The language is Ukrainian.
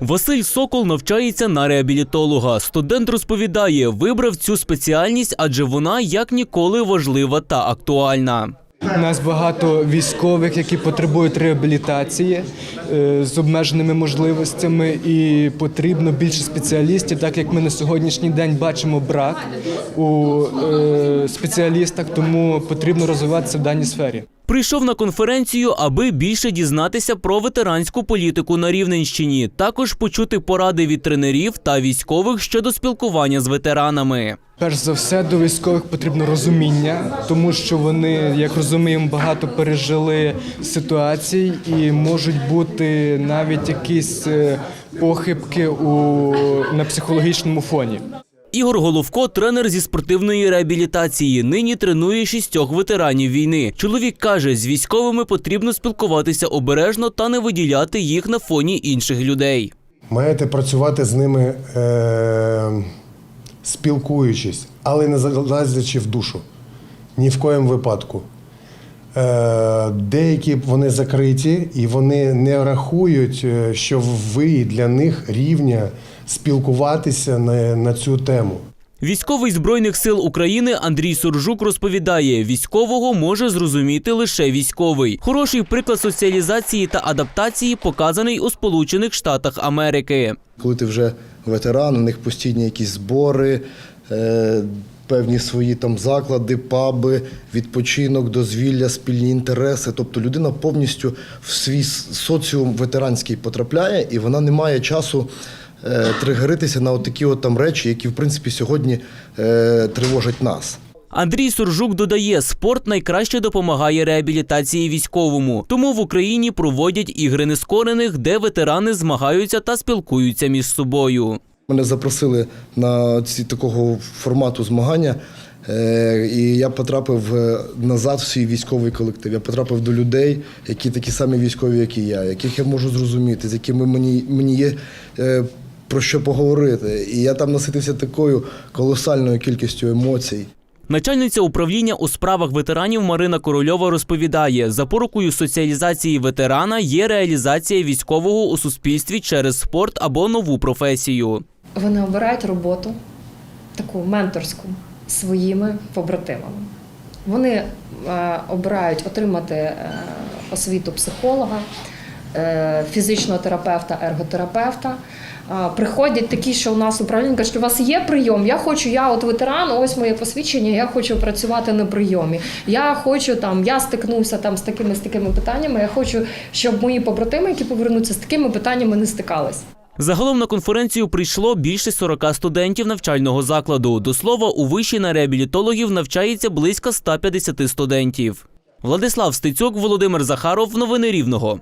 Василь Сокол навчається на реабілітолога. Студент розповідає, вибрав цю спеціальність, адже вона як ніколи важлива та актуальна. У нас багато військових, які потребують реабілітації е, з обмеженими можливостями, і потрібно більше спеціалістів, так як ми на сьогоднішній день бачимо брак у е, спеціалістах, тому потрібно розвиватися в даній сфері. Прийшов на конференцію, аби більше дізнатися про ветеранську політику на Рівненщині, також почути поради від тренерів та військових щодо спілкування з ветеранами. Перш за все, до військових потрібно розуміння, тому що вони, як розуміємо, багато пережили ситуацій і можуть бути навіть якісь е, похибки у, на психологічному фоні. Ігор Головко, тренер зі спортивної реабілітації, нині тренує шістьох ветеранів війни. Чоловік каже, з військовими потрібно спілкуватися обережно та не виділяти їх на фоні інших людей. Маєте працювати з ними е- спілкуючись, але не залазячи в душу. Ні в коєму випадку. Е- деякі вони закриті і вони не рахують, е, що ви для них рівня спілкуватися на, на цю тему. Військовий збройних сил України Андрій Суржук розповідає, військового може зрозуміти лише військовий. Хороший приклад соціалізації та адаптації показаний у Сполучених Штатах Америки. Коли ти вже ветеран, у них постійні якісь збори, е, певні свої там заклади, паби, відпочинок, дозвілля, спільні інтереси. Тобто людина повністю в свій соціум ветеранський потрапляє, і вона не має часу. Е, Тригеритися на от такі от там речі, які в принципі сьогодні е, тривожать нас. Андрій Суржук додає, спорт найкраще допомагає реабілітації військовому. Тому в Україні проводять ігри нескорених, де ветерани змагаються та спілкуються між собою. Мене запросили на ці такого формату змагання, е, і я потрапив назад в свій військовий колектив. Я потрапив до людей, які такі самі військові, як і я, яких я можу зрозуміти, з якими мені, мені є про що поговорити. І я там наситився такою колосальною кількістю емоцій. Начальниця управління у справах ветеранів Марина Корольова розповідає, запорукою соціалізації ветерана є реалізація військового у суспільстві через спорт або нову професію. Вони обирають роботу таку менторську своїми побратимами. Вони е, обирають отримати е, освіту психолога, фізичного терапевта, ерготерапевта. Е, приходять такі, що у нас управління кажуть, у вас є прийом. Я хочу, я от ветеран, ось моє посвідчення, я хочу працювати на прийомі. Я хочу там, я стикнувся там з такими з такими питаннями. Я хочу, щоб мої побратими, які повернуться з такими питаннями, не стикались. Загалом на конференцію прийшло більше 40 студентів навчального закладу. До слова, у виші на реабілітологів навчається близько 150 студентів. Владислав Стецюк, Володимир Захаров. Новини Рівного.